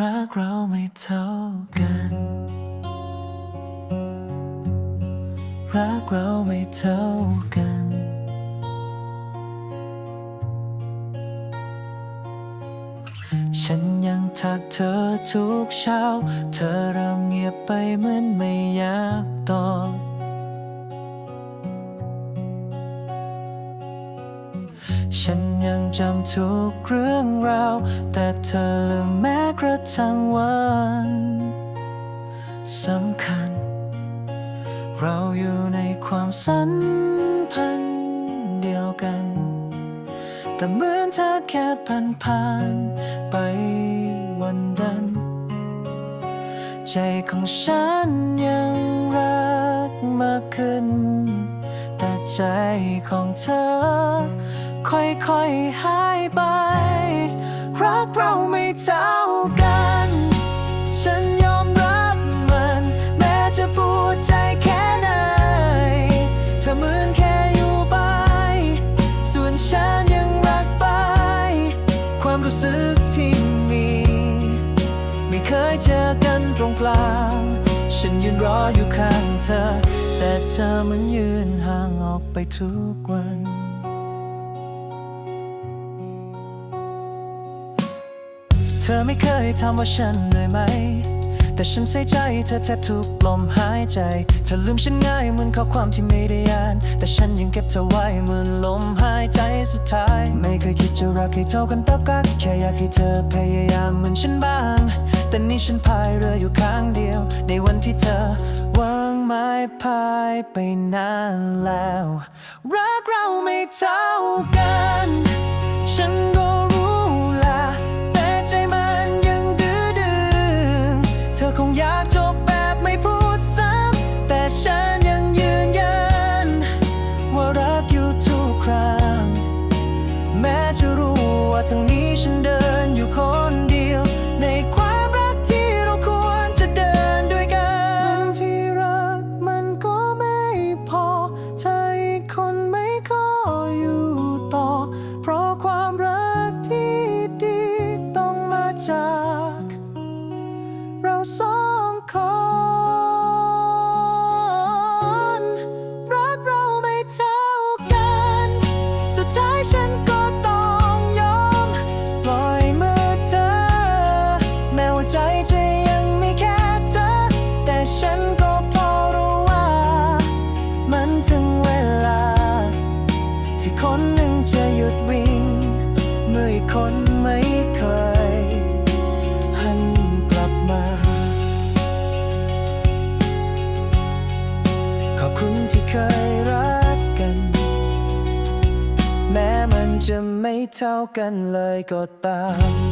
รักเราไม่เท่ากัน รักเราไม่เท่ากัน ฉันยังทักเธอทุกเช้า เธอเริ่มเงียบไปเหมือนไม่อยากตอบ ฉันยังจำทุกเรื่องราว แต่เธอลืมแม้กระทั่งวันสำคัญ เราอยู่ในความสัมพันธ์เดียวกัน แต่เหมือนเธอแค่ผ่านผ่านไปวันนั้นใจของฉันยังรักมากขึ้น แต่ใจของเธอ ค่อยๆหายไป รักเราไม่เท่ากัน ฉันยอมรับมัน แม้จะปวดใจแค่ไหนเธอเหมือนแค่อยู่ไป ส่วนฉันยังรักไป ความรู้สึกที่มี ไม่เคยเจอกันตรงกลาง ฉันยืนรออยู่ข้างเธอ แต่เธอมันยืนห่างออกไปทุกวัน เธอไม่เคยถามว่าฉันเหนื่อยไหม แต่ฉันใส่ใจเธอแทบทุกลมหายใจ เธอลืมฉันง่ายเหมือนข้อความที่ไม่ได้อ่าน แต่ฉันยังเก็บเธอไว้เหมือนลมหายใจสุดท้าย ไม่เคยคิดจะรักให้เท่ากันต่อกันแค่อยากให้เธอพยายามเหมือนฉันบ้าง แต่นี่ฉันพายเรืออยู่ข้างเดียว ในวันที่เธอวางไม้พายไปนานแล้ว รักเราไม่เท่ากัน ฉัน จาก เราสองคน รักเราไม่เท่ากัน สุดท้ายฉันก็ต้องยอม ปล่อยมือเธอ แม้ว่าใจจะยังมีแค่เธอ แต่ฉันก็พอรู้ว่า มันถึงเวลา ที่คนหนึ่งจะหยุดวิ่ง เมื่ออีกคนไม่เคย ขอบคุณที่เคยรักกัน แม้มันจะไม่เท่ากันเลยก็ตาม